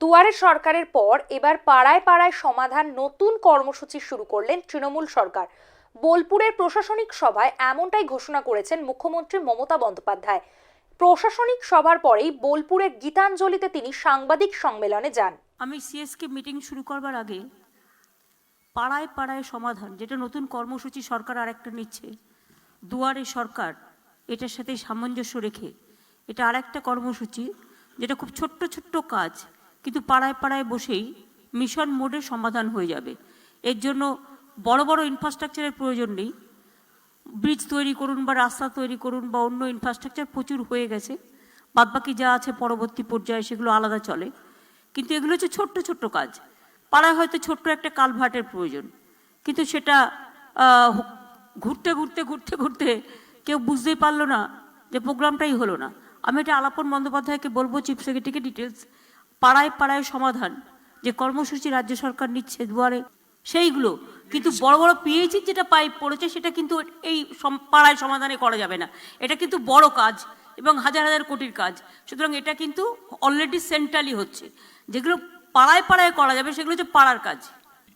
দুয়ারে সরকারের পর এবার পাড়ায় পাড়ায় সমাধান নতুন কর্মসূচি শুরু করলেন তৃণমূল সরকার। বোলপুরের প্রশাসনিক সভায় এমনটাই ঘোষণা করেছেন মুখ্যমন্ত্রী মমতা বন্দ্যোপাধ্যায়। প্রশাসনিক সভার পরেই বোলপুরের গীতাঞ্জলিতে তিনি সাংবাদিক সম্মেলনে যান। আমি সিএসকে মিটিং শুরু করবার আগে পাড়ায় পাড়ায় সমাধান, যেটা নতুন কর্মসূচি সরকার আরেকটা নিচ্ছে, দুয়ারে সরকার এটার সাথে সামঞ্জস্য রেখে, এটা আরেকটা কর্মসূচি, যেটা খুব ছোট্ট ছোট্ট কাজ। কিন্তু পাড়ায় পাড়ায় বসেই মিশন মোডে সমাধান হয়ে যাবে। এর জন্য বড় বড় ইনফ্রাস্ট্রাকচারের প্রয়োজন নেই। ব্রিজ তৈরি করুন বা রাস্তা তৈরি করুন বা অন্য ইনফ্রাস্ট্রাকচার প্রচুর হয়ে গেছে। বাদবাকি যা আছে পরবর্তী পর্যায়ে সেগুলো আলাদা চলে। কিন্তু এগুলো হচ্ছে ছোট্ট ছোট্ট কাজ। পাড়ায় হয়তো ছোট্ট একটা কালভার্টের প্রয়োজন। কিন্তু সেটা ঘুরতে ঘুরতে ঘুরতে ঘুরতে কেউ বুঝতেই পারল না যে প্রোগ্রামটাই হলো না। আমি এটা আলাপন বন্দ্যোপাধ্যায়কে বলব চিফ সেক্রেটারিকে ডিটেলস পাড়ায় পাড়ায় সমাধান, যে কর্মসূচি রাজ্য সরকার নিচ্ছে দুয়ারে, সেইগুলো। কিন্তু বড় বড় পিএইচি যেটা পাইপ পড়েছে, সেটা কিন্তু এই পাড়ায় সমাধানে করা যাবে না। এটা কিন্তু বড় কাজ এবং হাজার হাজার কোটির কাজ। সুতরাং এটা কিন্তু অলরেডি সেন্ট্রালি হচ্ছে। যেগুলো পাড়ায় পাড়ায় করা যাবে, সেগুলো হচ্ছে পাড়ার কাজ।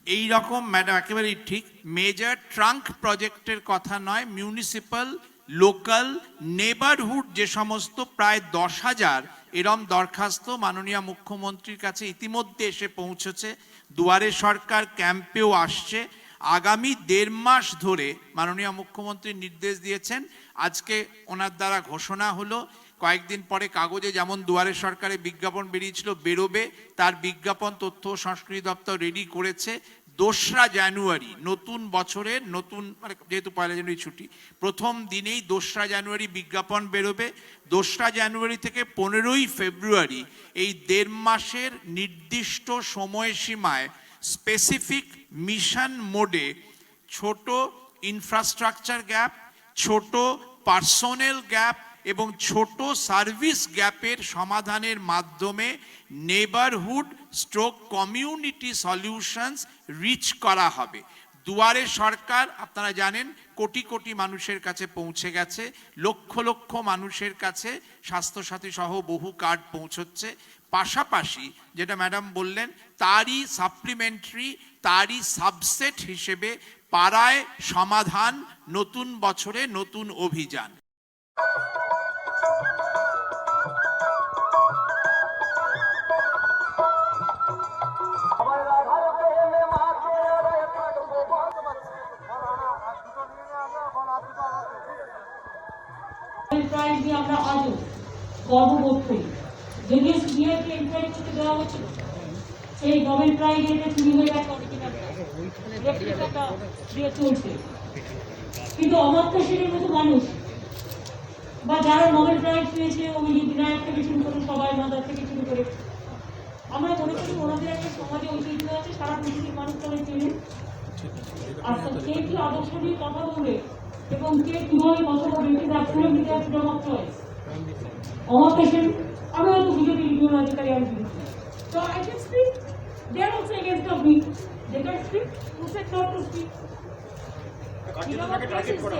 এই রকম, ম্যাডাম, একেবারেই ঠিক। মেজর ট্রাঙ্ক প্রজেক্টের কথা নয় মিউনিসিপ্যাল লোকাল নেবারহুড যে সমস্ত, প্রায় দশ হাজার এরম দরখাস্ত মাননীয় মুখ্যমন্ত্রীর কাছে ইতিমধ্যে এসে পৌঁছেছে। দুয়ারে সরকার ক্যাম্পেও আসছে। আগামী দেড় মাস ধরে মাননীয় মুখ্যমন্ত্রী নির্দেশ দিয়েছেন। আজকে ওনার দ্বারা ঘোষণা হলো, কয়েকদিন পরে কাগজে যেমন দুয়ারে সরকারে বিজ্ঞাপন বেরিয়েছিল, বেরোবে, তার বিজ্ঞাপন, তথ্য সংস্কৃতি দপ্তর রেডি করেছে। দোসরা জানুয়ারি, নতুন বছরের নতুন মানে যেহেতু পয়লা জানুয়ারি ছুটি, প্রথম দিনেই দোসরা জানুয়ারি বিজ্ঞাপন বেরোবে। দোসরা জানুয়ারি থেকে পনেরোই ফেব্রুয়ারি এই দেড় মাসের নির্দিষ্ট সময়সীমায় স্পেসিফিক মিশন মোডে ছোট ইনফ্রাস্ট্রাকচার গ্যাপ ছোট পার্সোনেল গ্যাপ এবং ছোট সার্ভিস গ্যাপের সমাধানের মাধ্যমে neighbourhood stroke community solutions reach করা হবে। দুয়ারে সরকার, আপনারা জানেন, কোটি কোটি মানুষের কাছে পৌঁছে গেছে, লক্ষ লক্ষ মানুষের কাছে স্বাস্থ্যসাথী সহ বহু কার্ড পৌঁছচ্ছে। পাশাপাশি যেটা ম্যাডাম বললেন, তারই সাপ্লিমেন্টারি, তারই সাবসেট হিসেবে পাড়ায় সমাধান, নতুন বছরে নতুন অভিযান। প্রাইজ নিয়ে আমরা আজও গর্ববোধ করি। যদিও সিনিয়রকে এনকারেজ করতে দেওয়া হচ্ছিল সেই নোবেল প্রাইজ এটা চুরি হয়ে গেছে রেপ্লিকাটা চলছে। কিন্তু অমর্ত্য সেনের মতো মানুষ, বা যারা নোবেল প্রাইজ পেয়েছে, অভিজিৎ বিনায়ক থেকে শুরু করে সবাই, মাদার থেকে শুরু করে, আমরা মনে করি ওনাদের একটা সমাজে ঐতিহ্য আছে, সারা পৃথিবীর মানুষ তাদের চেনে। আর কি আদর্শ নিয়ে কথা বলবে? এবং কে কীভাবে কথা বলবে এটা অ্যাবসলিউটলি দেয়ার ফ্রিডম চয়েস আমার আমি হয়তো বিজেপি রিজিওনাল আধিকারী আমি speak?